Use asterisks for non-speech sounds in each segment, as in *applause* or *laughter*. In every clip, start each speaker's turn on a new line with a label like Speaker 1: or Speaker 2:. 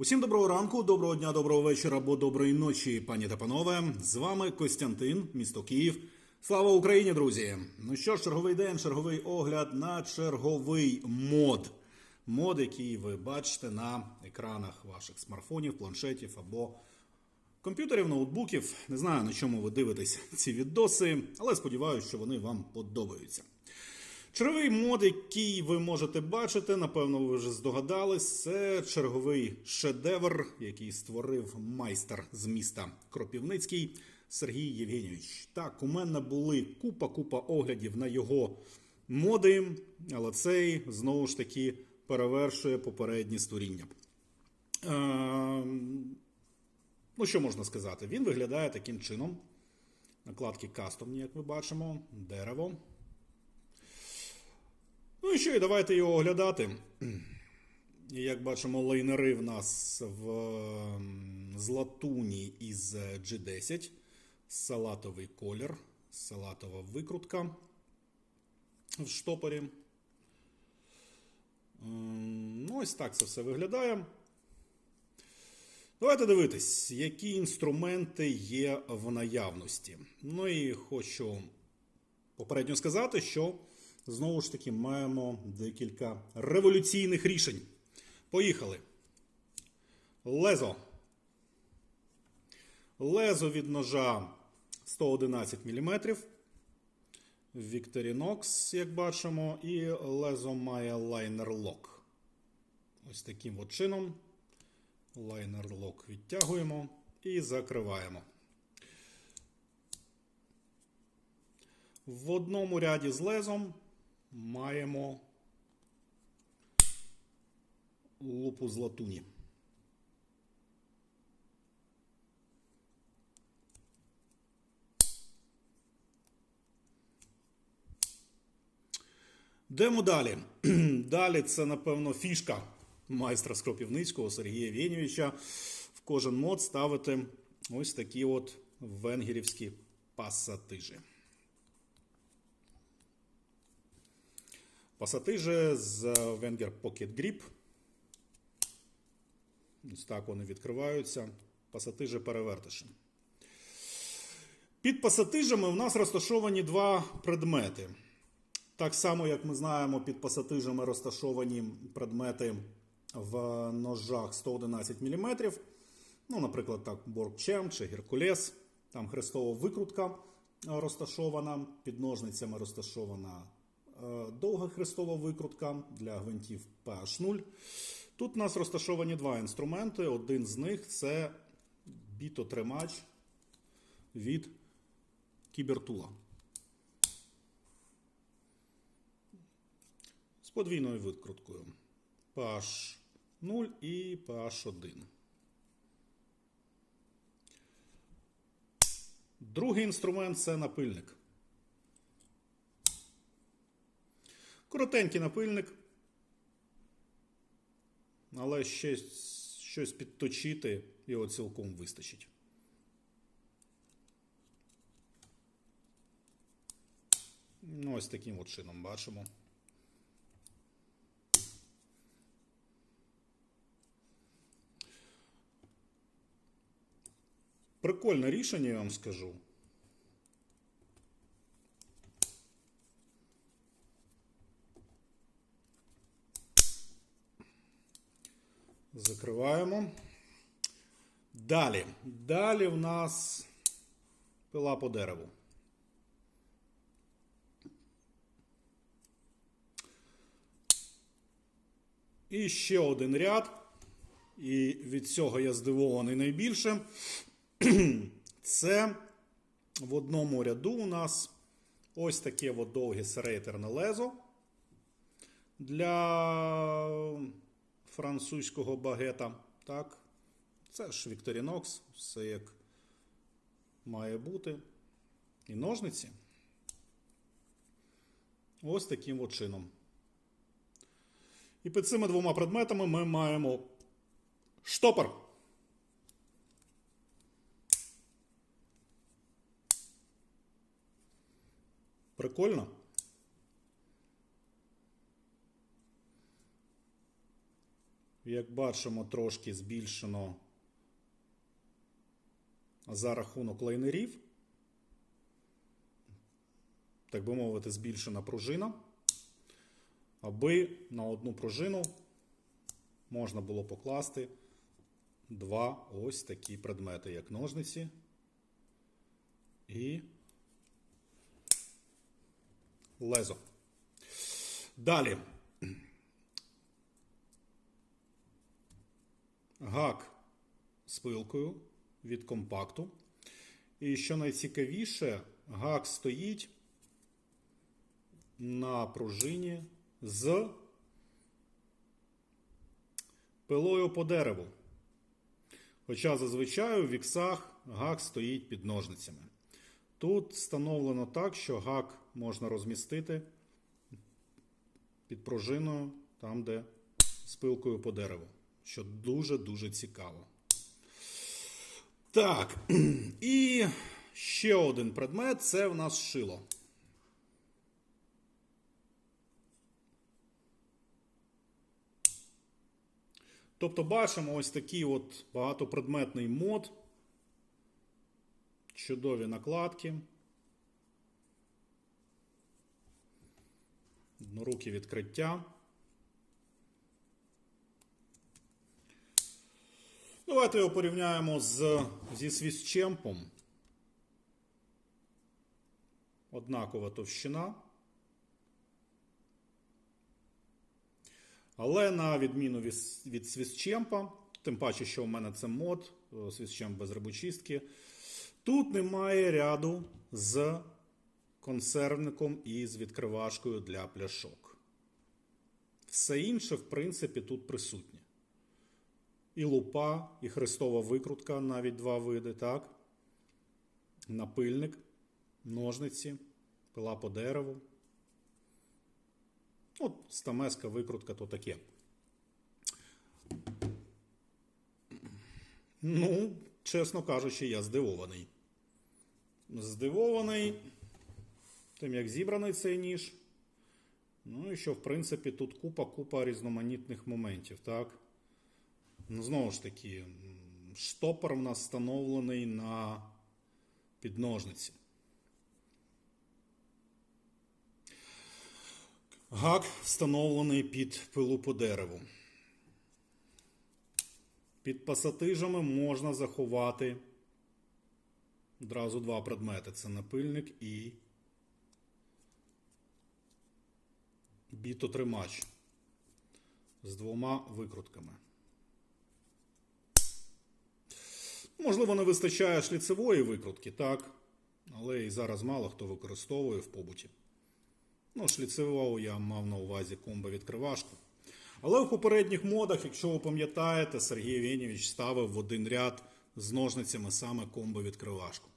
Speaker 1: Усім доброго ранку, доброго дня, доброго вечора або доброї ночі, пані та панове. З вами Костянтин, місто Київ. Слава Україні, друзі! Ну що ж, черговий день, черговий огляд на черговий мод. Мод, який ви бачите на екранах ваших смартфонів, планшетів або комп'ютерів, ноутбуків. Не знаю, на чому ви дивитесь ці відоси, але сподіваюся, що вони вам подобаються. Черговий мод, який ви можете бачити, напевно, ви вже здогадались, це черговий шедевр, який створив майстер з міста Кропівницький Сергій Євгенійович. Так, у мене були купа-купа оглядів на його моди, але цей знову ж таки перевершує попередні створіння. Е, ну, що можна сказати? Він виглядає таким чином. Накладки кастомні, як ми бачимо, дерево. Ну і що, і давайте його оглядати. Як бачимо, лайнери в нас в ем, з латуні із G10, салатовий колір, салатова викрутка в штопорі. Ем, Ну, ось так це все виглядає. Давайте дивитись, які інструменти є в наявності. Ну і хочу попередньо сказати, що знову ж таки маємо декілька революційних рішень. Поїхали. Лезо. Лезо від ножа 111 мм. Victorinox, як бачимо, і лезо має лайнер лок. Ось таким от чином. Лайнер лок відтягуємо і закриваємо. В одному ряді з лезом маємо лупу з латуні. Йдемо далі. *clears throat* Далі це, напевно, фішка майстра з Кропівницького Сергія Євгенійовича. В кожен мод ставити ось такі от венгерівські пасатижі. Пасатижі з Wenger Pocket Grip. Ось так вони відкриваються. Пасатижі перевертиші. Під пасатижами в нас розташовані два предмети. Так само, як ми знаємо, під пасатижами розташовані предмети в ножах 111 мм. Ну, наприклад, так, Боргчем чи Геркулес. Там хрестова викрутка розташована, під ножницями розташована е, довга хрестова викрутка для гвинтів PH0. Тут у нас розташовані два інструменти. Один з них це бітотримач від кібертула. З подвійною викруткою PH0 і PH1. Другий інструмент це напильник. Коротенький напильник, але ще щось підточити його цілком вистачить. Ну, ось таким от чином бачимо. Прикольне рішення, я вам скажу. Закриваємо. Далі. Далі в нас пила по дереву. І ще один ряд. І від цього я здивований найбільше. *clears throat* Це в одному ряду у нас ось таке от довге серейтерне лезо для французького багета. Так, це ж Victorinox, все як має бути. І ножниці. Ось таким от чином. І під цими двома предметами ми маємо штопор. Прикольно. Як бачимо, трошки збільшено за рахунок лайнерів. Так би мовити, збільшена пружина, аби на одну пружину можна було покласти два ось такі предмети, як ножниці і лезо. Далі. Гак з пилкою від компакту. І що найцікавіше, гак стоїть на пружині з пилою по дереву. Хоча зазвичай у віксах гак стоїть під ножницями. Тут встановлено так, що гак можна розмістити під пружиною, там, де з пилкою по дереву, що дуже-дуже цікаво. Так, *clears throat* і ще один предмет це в нас шило. Тобто бачимо ось такий от багатопредметний мод. Чудові накладки. Однорукі відкриття. Давайте його порівняємо з, зі свістчемпом. Однакова товщина. Але на відміну від, від свістчемпа, тим паче, що в мене це мод, е, свістчемп без рибочистки, тут немає ряду з консервником і з відкривашкою для пляшок. Все інше, в принципі, тут присутнє. І лупа, і хрестова викрутка, навіть два види, так? Напильник, ножниці, пила по дереву. От стамеска викрутка то таке. Ну, чесно кажучи, я здивований. Здивований тим, як зібраний цей ніж. Ну і що, в принципі, тут купа-купа різноманітних моментів, так? Ну, знову ж таки, штопор в нас встановлений на підножниці. Гак встановлений під пилу по дереву. Під пасатижами можна заховати одразу два предмети: це напильник і бітотримач з двома викрутками. Можливо, не вистачає шліцевої викрутки, так, але і зараз мало хто використовує в побуті. Ну, шліцевого я мав на увазі комбо-відкривашку. Але в попередніх модах, якщо ви пам'ятаєте, Сергій Вєнєвич ставив в один ряд з ножницями саме комбо-відкривашку.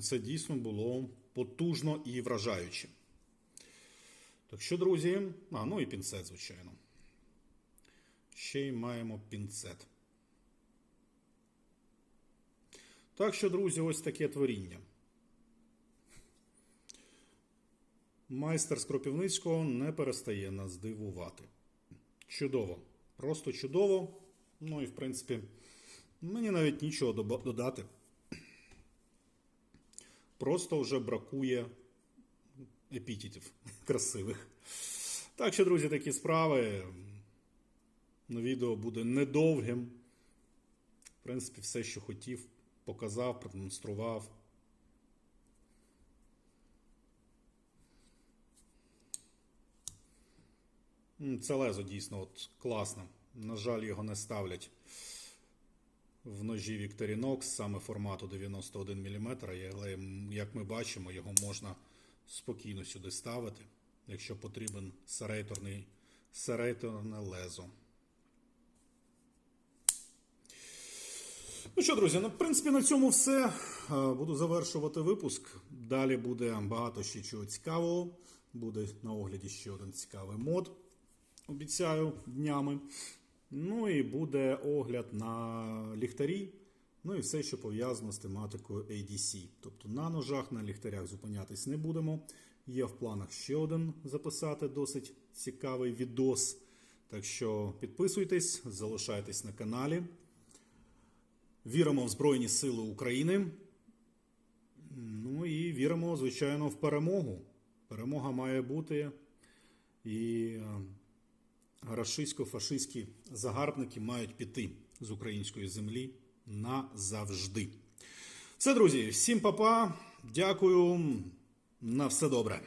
Speaker 1: Це дійсно було потужно і вражаюче. Так що, друзі, а, ну і пінцет, звичайно. Ще й маємо пінцет. Так що, друзі, ось таке творіння. Майстер з Кропівницького не перестає нас дивувати. Чудово. Просто чудово. Ну і, в принципі, мені навіть нічого додати. Просто вже бракує епітетів *laughs* красивих. Так що, друзі, такі справи. Відео буде недовгим. В принципі, все, що хотів, показав, продемонстрував. Це лезо дійсно от класне. На жаль, його не ставлять в ножі Victorinox саме формату 91 мм, але як ми бачимо, його можна спокійно сюди ставити, якщо потрібен серейторне лезо. Ну що, друзі, ну, в принципі, на цьому все. Е, Буду завершувати випуск. Далі буде багато ще чого цікавого. Буде на огляді ще один цікавий мод. Обіцяю днями. Ну і буде огляд на ліхтарі. Ну і все, що пов'язано з тематикою ADC. Тобто на ножах, на ліхтарях зупинятись не будемо. Є в планах ще один записати досить цікавий відос. Так що підписуйтесь, залишайтесь на каналі. Віримо в Збройні Сили України. Ну і віримо, звичайно, в перемогу. Перемога має бути. І е, рашистсько-фашистські загарбники мають піти з української землі назавжди. Все, друзі, всім папа. Дякую. На все добре.